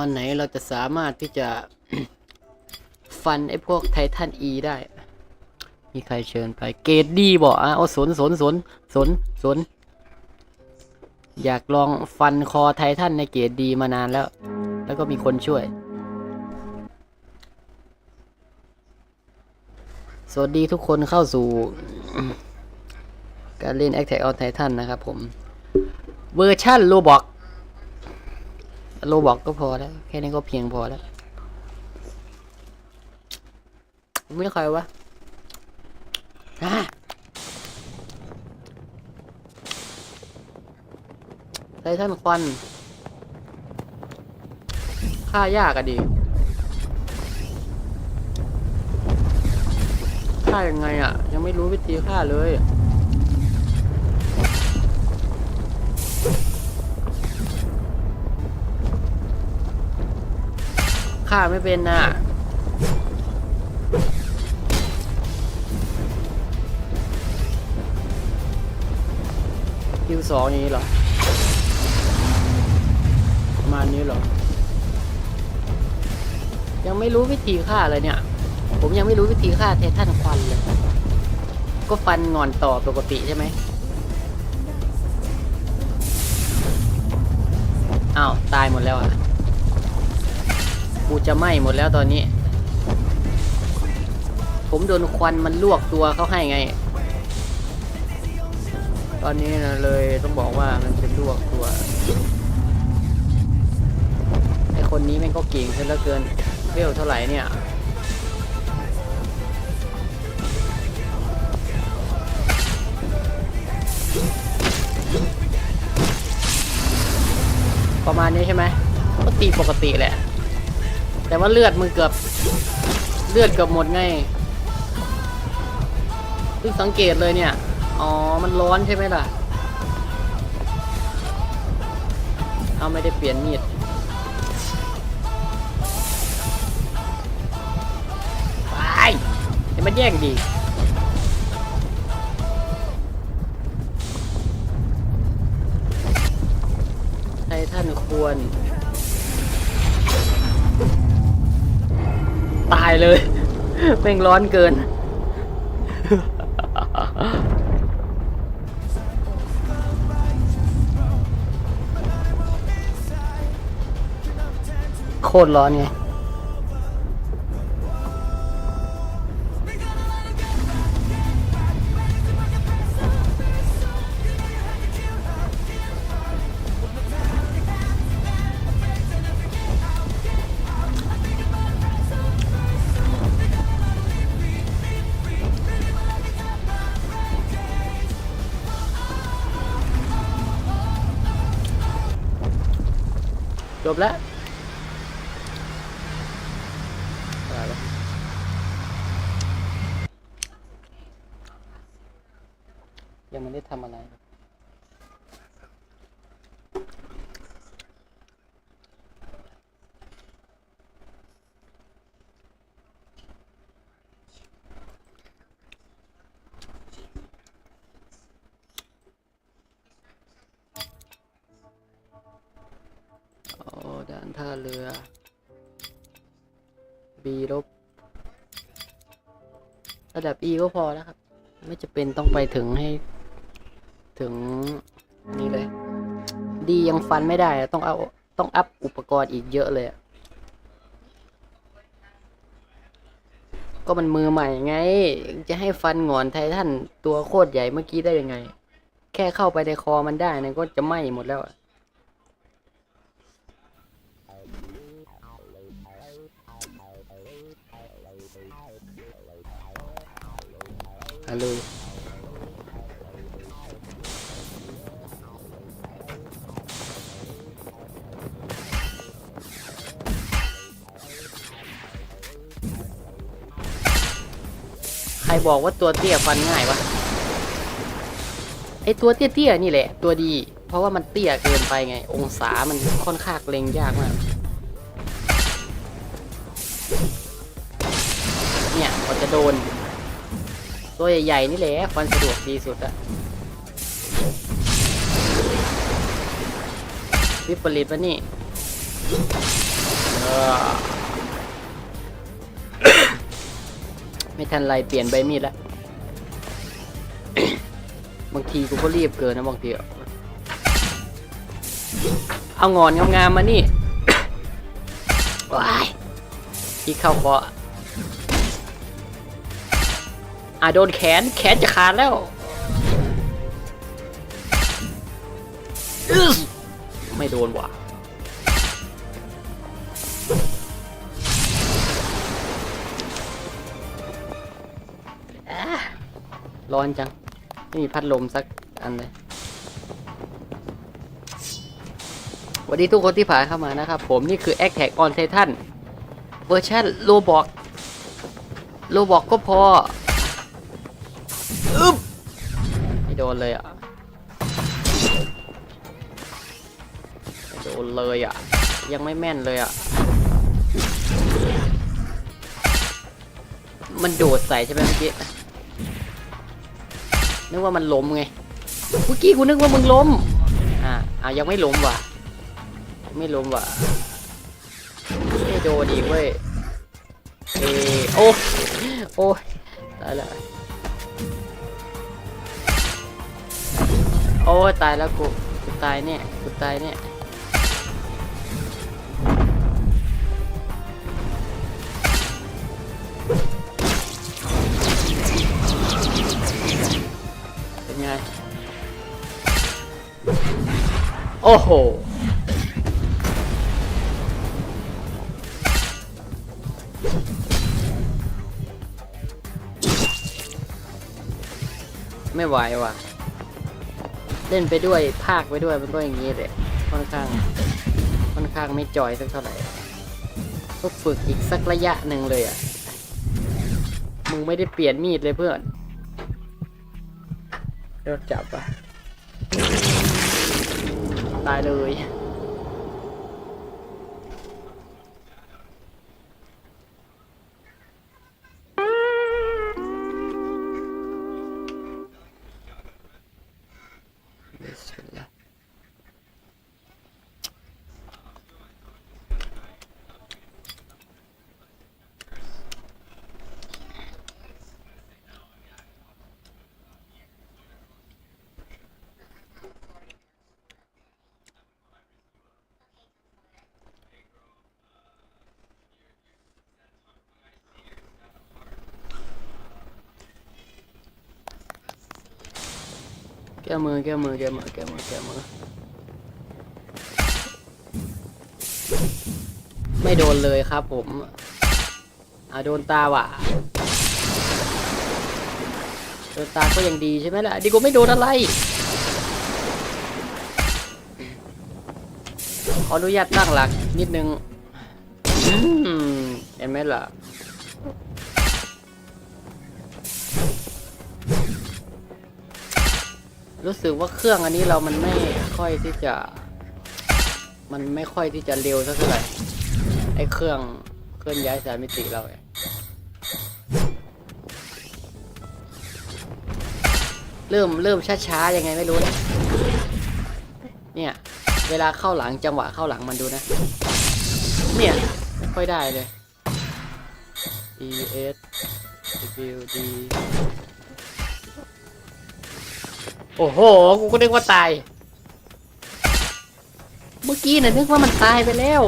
ตอนไหนเราจะสามารถที่จะฟันไอ้พวกไททันอีได้ มีใครเชิญไป เกรดดีบอกอะโอ้สนสนสนสนสน อยากลองฟันคอไททันในเกรดดีมานานแล้ว แล้วก็มีคนช่วย สวัสดีทุกคนเข้าสู่ การเล่น Attack on Titan นะครับผม เวอร์ชั่นโลบอก โลบอกก็พอแล้ว แค่นี้ก็เพียงพอแล้วไม่ใครวะอะไททันควันฆ่ายากอะดิฆ่ายังไงอะยังไม่รู้วิธีฆ่าเลย ฆ่าไม่เป็นน่ะคิวสองอย่างนี้เหรอ ประมาณนี้เหรอ ยังไม่รู้วิธีฆ่าเลยเนี่ย ผมยังไม่รู้วิธีฆ่าเททันควันเลย ก็ฟันงอนต่อปกติใช่ไหมอ้าว ตายหมดแล้วอะ กูจะไหม้หมดแล้วตอนนี้ ผมโดนควันมันลวกตัวเขาให้ไง ตอนนี้นะเลยต้องบอกว่ามันเป็นลวกตัวไอคนนี้แม่งก็เก่งซะเหลือเกินเวลเท่าไหร่เนี่ยประมาณนี้ใช่ไหมก็ตีปกติแหละ แต่ว่าเลือดมึงเกือบ เลือดเกือบหมดไงเพิ่งสังเกตเลยเนี่ย อ๋อ มันร้อนใช่ไหมล่ะ เอาไม่ได้เปลี่ยนมีดไปเดี๋ยวมันแย่งดีไทท่านควร ตายเลยแม่งร้อนเกิน โคตรร้อนไง จบแล้วตายแล้วยังไม่ได้ทำอะไร โอ้ด่าน ท่าเรือ B ลบระดับ E ก็พอแล้วครับ ไม่จะเป็นต้องไปถึงให้ ถึงนี่เลยดียังฟันไม่ได้ ต้องเอาต้องอัพอุปกรณ์อีกเยอะเลย ก็มันมือใหม่ไง จะให้ฟันงอนไททันตัวโคตรใหญ่เมื่อกี้ได้ยังไง แค่เข้าไปในคอมันได้นะก็จะไหม้หมดแล้วอะ ฮัลโหลใครบอกว่าตัวเตี้ยฟันง่ายวะ ไอตัวเตี้ยๆนี่แหละ ตัวดี เพราะว่ามันเตี้ยเกินไปไง องศามันค่อนข้างเล็งยากมากเนี่ยพอจะโดน ตัวใหญ่ๆนี่แหละฟันสะดวกดีสุดอะวิปริตวะนี่ไม่ทันไรเปลี่ยนใบมีดแล้วบางทีกูก็รีบเกินนะบางทีเอางอนงามๆมานี่ว้ายที่เข้าคอ อะโดนแขนแขนจะขาดแล้วอึ๊สไม่โดนว่ะอะร้อนจัง ไม่มีพัดลมสักอันเลยสวัสดีทุกคนที่ผ่านเข้ามานะครับ ผมนี่คือ a c t a c on Titan เวอร์ชันโลบอกโลบอกก็พออึ๊ โดนเลยอะโดนเลยอะ ยังไม่แม่นเลยอะ มันโดดใส่ใช่ไหมเมื่อกี้ นึกว่ามันล้มไง เมื่อกี้กูนึกว่ามึงล้ม อ่าอ่ายังไม่ล้มว่ะ ไม่ล้มว่ะไม่โดนอีกเว้ย เออโอ้ โอ้ตายแล้ว โอ้ตายแล้วกูกูตายเนี่ยกูตายเนี่ยเป็นไงโอ้โหไม่ไหวว่ะ ล่นไปด้วยภาคไปด้วยมันก็อย่างนี้เลยค่อนข้างค่อนข้างไม่จอยสักเท่าไหร่ก็ฝึกอีกสักระยะหนึ่งเลยอะมึงไม่ได้เปลี่ยนมีดเลยเพื่อนโดนจับอะตายเลย มือแก้มือแก้มือแก้มือแก้มือไม่โดนเลยครับผมอ่าโดนตาว่ะโดนตาก็ยังดีใช่ไหมล่ะดีกว่าไม่โดนอะไร ขออนุญาตตั้งหลักนิดนึงเห็นไหมล่ะ รู้สึกว่าเครื่องอันนี้เรามันไม่ค่อยที่จะ มันไม่ค่อยที่จะเร็วสักเท่าไหร่ไอ้เครื่องเคลื่อนย้ายสายมิติเราเนี่ยเริ่มเริ่มช้าๆยังไงไม่รู้นะเนี่ย เวลาเข้าหลังจังหวะเข้าหลังมันดูนะ เนี่ย ไม่ค่อยได้เลย E S W D โอ้โห กูก็นึกว่าตาย เมื่อกี้น่ะนึกว่ามันตายไปแล้ว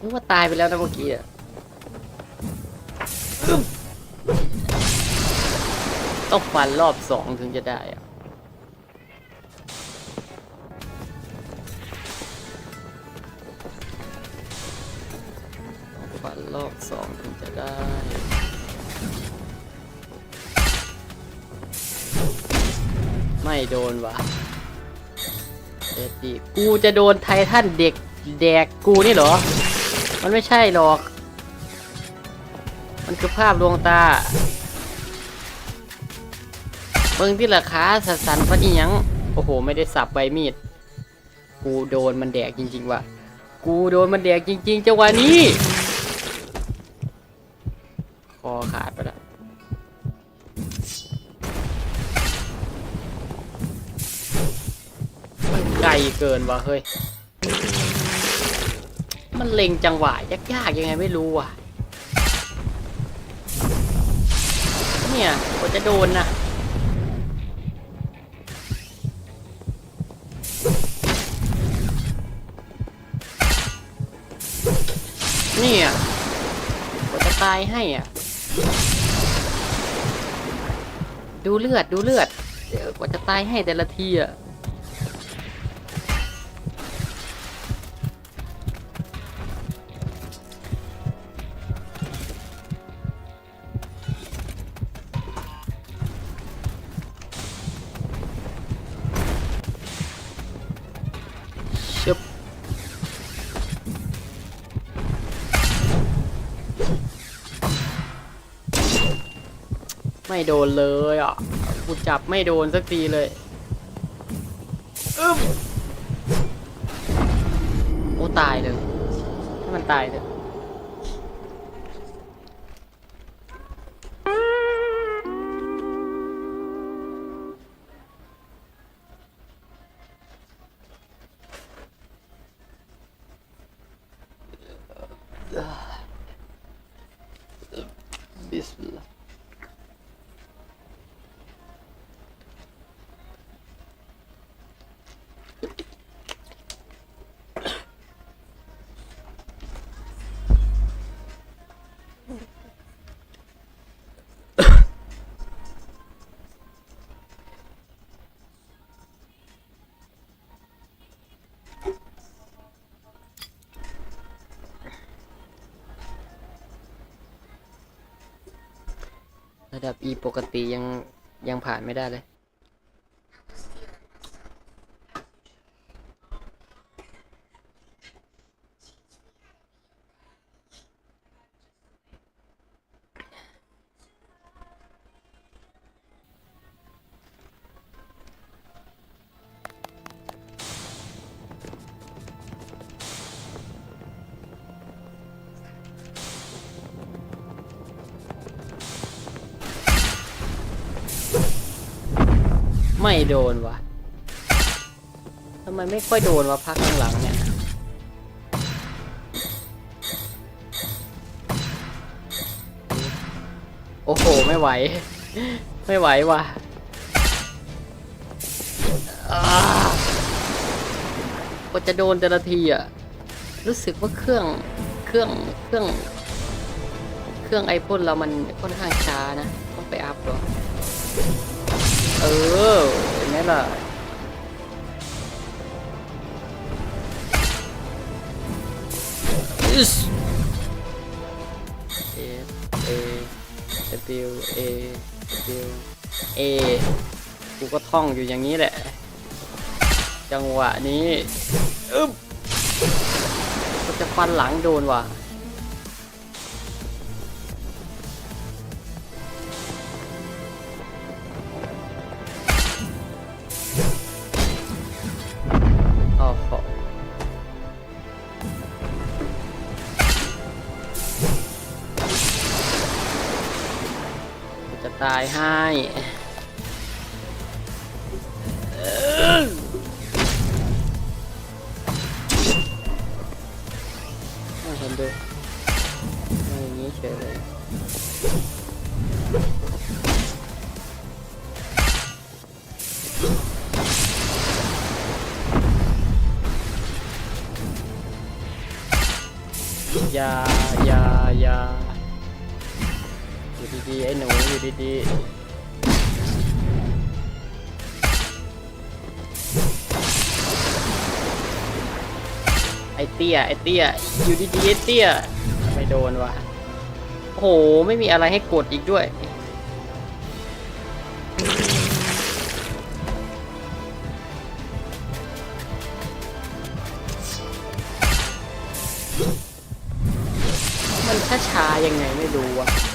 นึกว่าตายไปแล้วนะเมื่อกี้อะต้องฟันรอบสองถึงจะได้อะ โดนวะเอ็ดดีกูจะโดนไททันเด็กแดกกูนี่เหรอ มันไม่ใช่หรอก มันคือภาพดวงตาเบิ่งที่ราคาสัสันฟันอีหยัง โอ้โห ไม่ได้สับใบมีด กูโดนมันแดกจริง ๆ ว่ะ กูโดนมันแดกจริง ๆจังหวะนี้ กินว่ะเฮ้ย มันเล็งจังหวะยากๆยังไงไม่รู้ว่ะ เนี่ยกว่าจะโดนนะเนี่ยกว่าจะตายให้อะ ดูเลือดดูเลือด เดี๋ยวกว่าจะตายให้แต่ละทีอะ ไม่โดนเลยอะกูจับไม่โดนสักทีเลยอึ้มโอ้ตายเลยให้มันตายเลย ระดับ E ปกติยังยังผ่านไม่ได้เลย ไม่โดนวะทำไมไม่ค่อยโดนวะพักหลังๆเนี่ยโอ้โห ไม่ไหว ไม่ไหววะก็จะโดนแต่ละทีอะ รู้สึกว่าเครื่อง เครื่อง เครื่อง เครื่องไอพ่นเรามันค่อนข้างช้านะ ต้องไปอัพก่อ เออเห็นไหมล่ะอิส A A W A W A กูก็ท่องอยู่อย่างนี้แหละ จังหวะนี้อึ๊บก็จะฟันหลังโดนว่ะายให้เอิ่มไม่เห็นด้วยไม่อย่างนี้เฉยเลยอย่าอย่าอย่า อยู่ดีๆไอ้หนูอยู่ดีๆไอ้เตี้ยไอ้เตี้ยอยู่ดีๆไอ้เตี้ยไม่โดนว่ะโอ้โหไม่มีอะไรให้กดอีกด้วยมันช้าๆยังไงไม่รู้อะ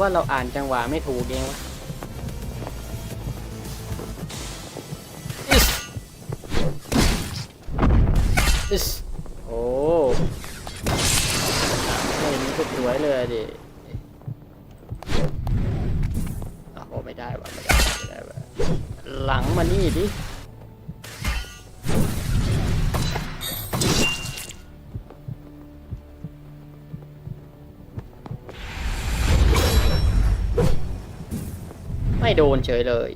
ว่าเราอ่านจังหวะไม่ถูกเองวะ ไม่โดนเฉยเลย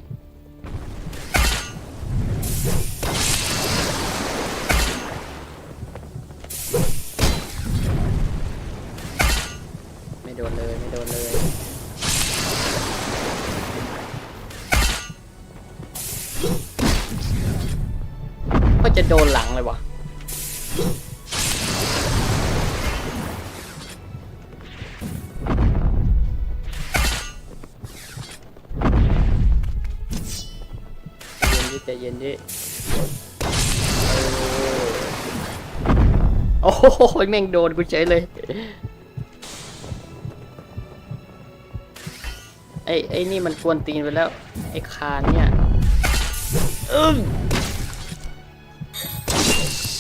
ไม่โดนเลยไม่โดนเลย ก็จะโดนหลังเลยวะ โอ้โหแม่งโดนกูเฉยเลยไอ้ไอ้นี่มันกวนตีนไปแล้ว ไอ้คานเนี่ยอึ้ง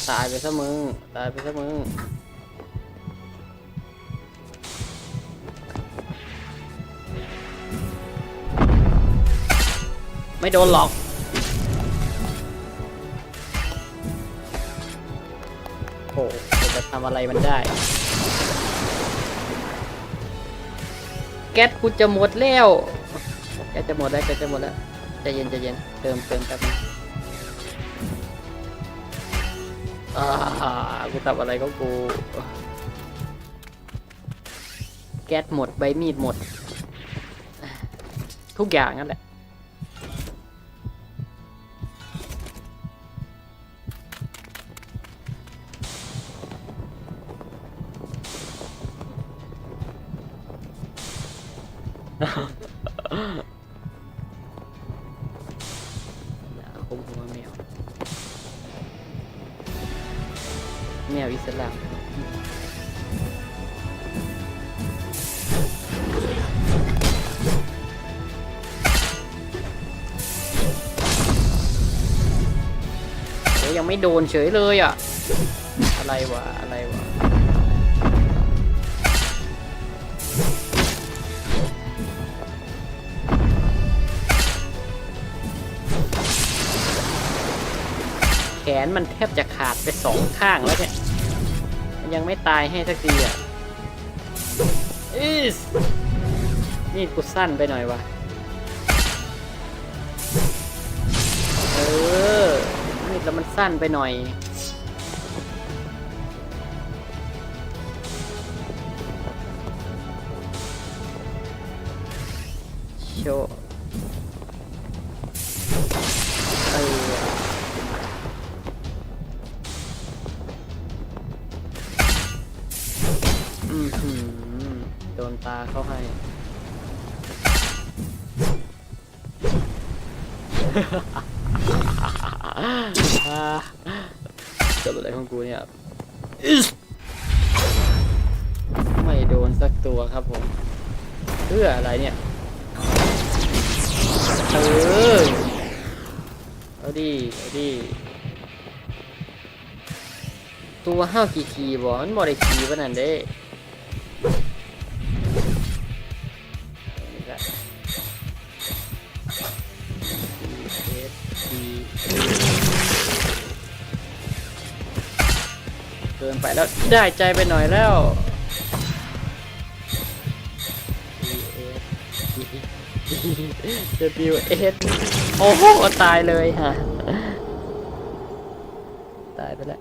ตายไปซะมึง ตายไปซะมึง ไม่โดนหรอก โหจะทำอะไรมันได้ แก๊สกูจะหมดแล้วแก๊สจะหมดแล้วแก๊สจะหมดแล้วใจเย็นใจเย็นเติมเติมแป๊บอ่ากูทำอะไรก็กูแก๊สหมดใบมีดหมด ทุกอย่างนั่นแหละ แมวอิสลามยังไม่โดนเฉยเลยอะ อะไรวะ อะไรวะ ขนมันแทบจะขาดไปสองข้างแล้วเนี่ย มันยังไม่ตายให้สักทีอะอิสนี่กูสั้นไปหน่อยวะเออนี่แล้วมันสั้นไปหน่อยโชว์ ตาเข้าให้ จะอะไรของกูเนี่ย ไม่โดนสักตัวครับผม เพื่ออะไรเนี่ยเออเอาดิเอาดิตัวห้าวกี่ขีบ่มันบ่ได้ขีปานนั้นเด้ นไปแล้วได้ใจไปหน่อยแล้ว W S โอ้โหตายเลยฮะ ตายไปแล้ว